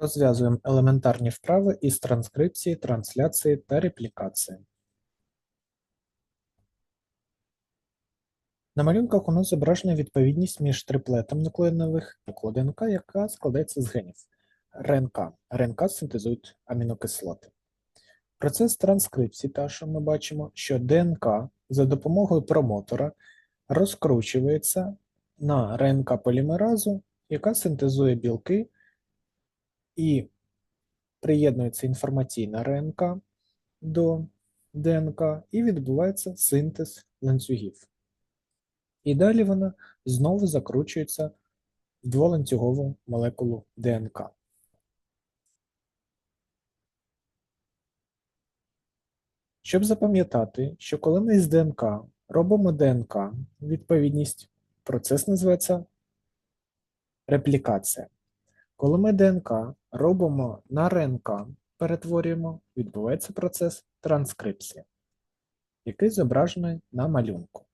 Розв'язуємо елементарні вправи із транскрипції, трансляції та реплікації. На малюнках у нас зображена відповідність між триплетом нуклеинових та ДНК, яка складається з генів РНК. РНК синтезують амінокислоти. Процес транскрипції, та що ми бачимо, що ДНК за допомогою промотора розкручується на РНК полімеразу, яка синтезує білки і приєднується інформаційна РНК до ДНК, і відбувається синтез ланцюгів. І далі вона знову закручується в дволанцюгову молекулу ДНК. Щоб запам'ятати, що коли ми з ДНК робимо ДНК, відповідність, процес називається реплікація. Коли ми ДНК робимо на РНК, перетворюємо, відбувається процес транскрипції, який зображений на малюнку.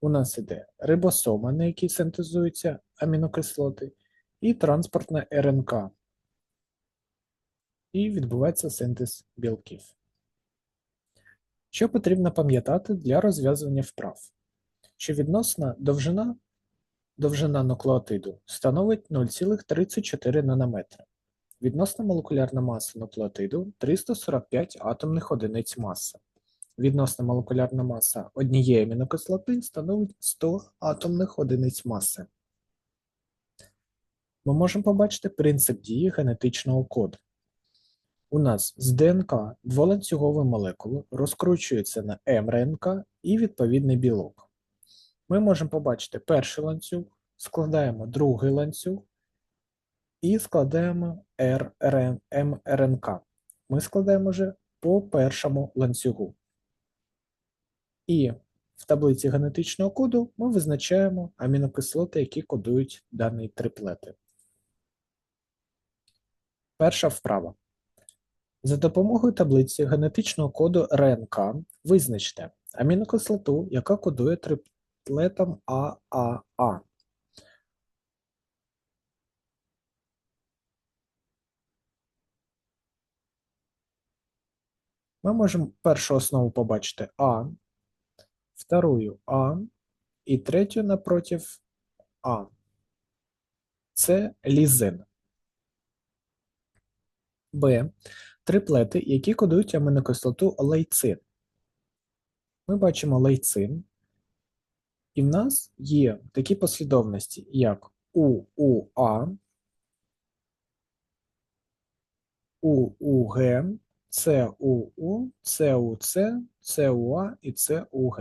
У нас іде рибосома, на якій синтезуються амінокислоти, і транспортна РНК. І відбувається синтез білків. Що потрібно пам'ятати для розв'язування вправ? Що відносна довжина довжина нуклеотиду становить 0,34 нанометра. Відносна молекулярна маса нуклеотиду 345 атомних одиниць маси. Відносна молекулярна маса однієї амінокислоти становить 100 атомних одиниць маси. Ми можемо побачити принцип дії генетичного коду. У нас з ДНК дволанцюгова молекула розкручується на МРНК і відповідний білок. Ми можемо побачити перший ланцюг, складаємо другий ланцюг і складаємо РНК. Ми складаємо вже по першому ланцюгу. І в таблиці генетичного коду ми визначаємо амінокислоти, які кодують дані триплети. Перша вправа. За допомогою таблиці генетичного коду РНК визначте амінокислоту, яка кодує триплетом ААА. Ми можемо першу основу побачити А, вторую А і третю напротив А. Це лізин. Б. Триплети, які кодують амінокислоту лейцин. Ми бачимо лейцин, і в нас є такі послідовності, як УУА, УУГ, ЦУУ, ЦУЦ, ЦУА і ЦУГ.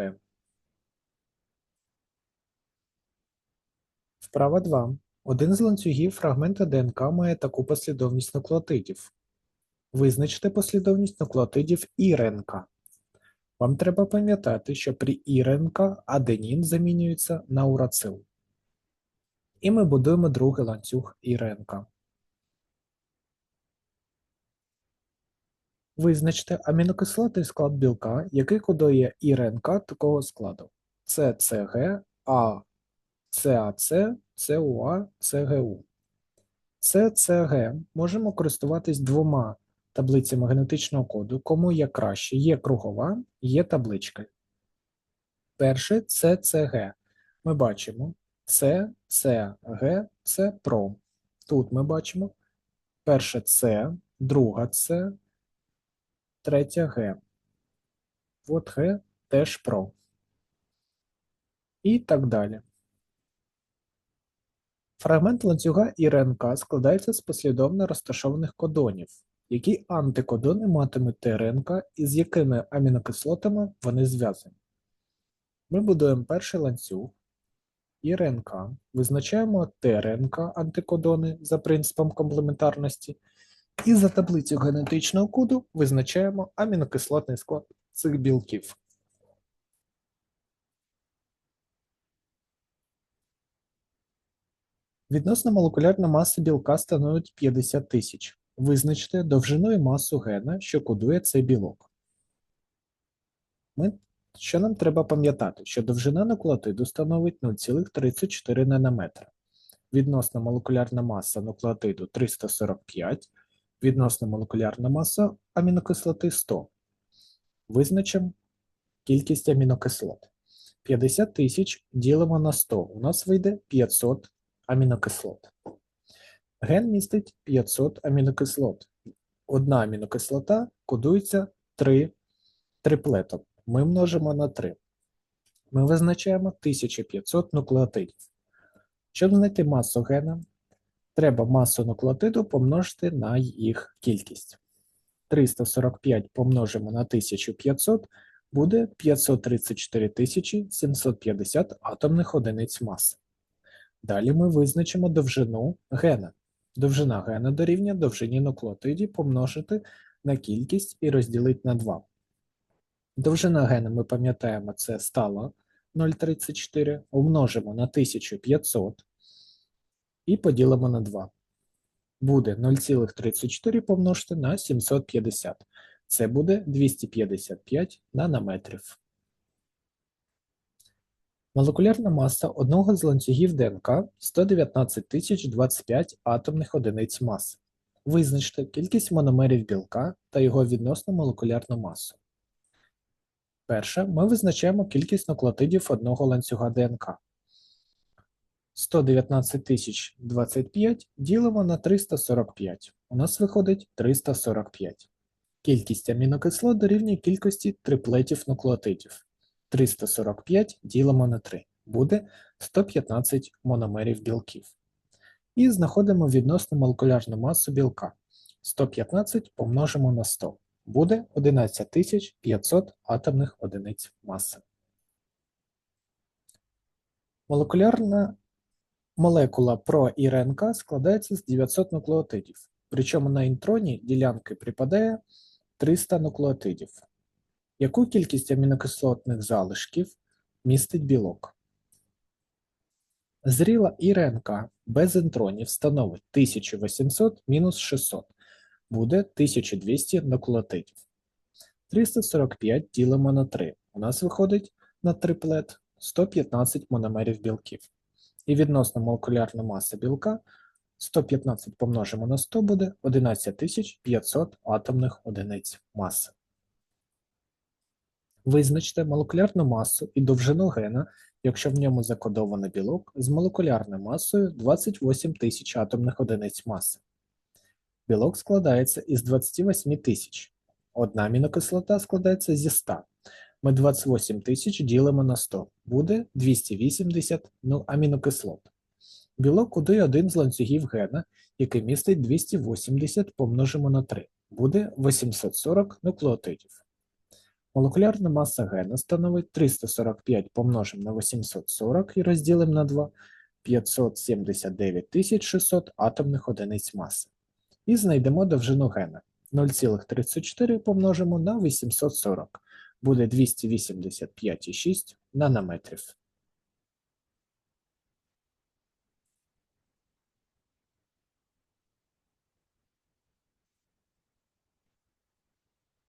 Вправа 2. Один з ланцюгів фрагмента ДНК має таку послідовність нуклеотидів. Визначте послідовність нуклеотидів ІРНК. Вам треба пам'ятати, що при ІРНК аденін замінюється на урацил. І ми будуємо другий ланцюг ІРНК. Визначте амінокислотний склад білка, який кодує ІРНК такого складу. ЦЦГ, А, ЦАЦ, ЦУА, ЦГУ. Можемо користуватись двома таблицями генетичного коду, кому є краще. Є кругова, є табличка. Перше це ЦГ. Ми бачимо С, С, Г, С, ПРО. Тут ми бачимо перше С, друга С, третя Г. От Г теж ПРО. І так далі. Фрагмент ланцюга і РНК складається з послідовно розташованих кодонів. Які антикодони матимуть ТРНК і з якими амінокислотами вони зв'язані? Ми будуємо перший ланцюг і РНК, визначаємо ТРНК антикодони за принципом комплементарності, і за таблицю генетичного коду визначаємо амінокислотний склад цих білків. Відносно молекулярна маса білка становить 50 тисяч. Визначте довжину і масу гена, що кодує цей білок. Ми, Що нам треба пам'ятати? Що довжина нуклеотиду становить 0,34 нанометра. Відносна молекулярна маса нуклеотиду 345, Відносна молекулярна маса амінокислоти 100. Визначимо кількість амінокислот. 50 тисяч ділимо на 100. У нас вийде 500 амінокислот. Ген містить 500 амінокислот. Одна амінокислота кодується 3 триплетом. Ми множимо на 3. Ми визначаємо 1500 нуклеотидів. Щоб знайти масу гена, треба масу нуклеотиду помножити на їх кількість. 345 помножимо на 1500 буде 534 750 атомних одиниць маси. Далі ми визначимо довжину гена. Довжина гена дорівнює довжині нуклеотидів помножити на кількість і розділити на 2. Довжина гена, ми пам'ятаємо, це стала 0,34, умножимо на 1500 і поділимо на 2. Буде 0,34 помножити на 750. Це буде 255 нанометрів. Молекулярна маса одного з ланцюгів ДНК 119 025 атомних одиниць маси. Визначте кількість мономерів білка та його відносну молекулярну масу. Перше, ми визначаємо кількість нуклеотидів одного ланцюга ДНК. 119 025 ділимо на 345. У нас виходить 345. Кількість амінокислот дорівнює кількості триплетів нуклеотидів. 345 ділимо на 3. Буде 115 мономерів білків. І знаходимо відносну молекулярну масу білка. 115 помножимо на 100. Буде 11500 атомних одиниць маси. Молекулярна молекула ПРО і РНК складається з 900 нуклеотидів. Причому на інтроні ділянки припадає 300 нуклеотидів. Яку кількість амінокислотних залишків містить білок? Зріла ІРНК без інтронів становить 1800 мінус 600. Буде 1200 нуклеотидів. 345 ділимо на 3. У нас виходить на триплет 115 мономерів білків. І відносно молекулярна маса білка 115 помножимо на 100 буде 11500 атомних одиниць маси. Визначте молекулярну масу і довжину гена, якщо в ньому закодовано білок з молекулярною масою 28 тисяч атомних одиниць маси. Білок складається із 28 тисяч. Одна амінокислота складається зі 100. Ми 28 тисяч ділимо на 100. Буде 280 ну, амінокислот. Білок кодує один з ланцюгів гена, який містить 280 помножимо на 3. Буде 840 нуклеотидів. Молекулярна маса гена становить 345 помножимо на 840 і розділимо на 2 579 600 атомних одиниць маси. І знайдемо довжину гена. 0,34 помножимо на 840. Буде 285,6 нанометрів.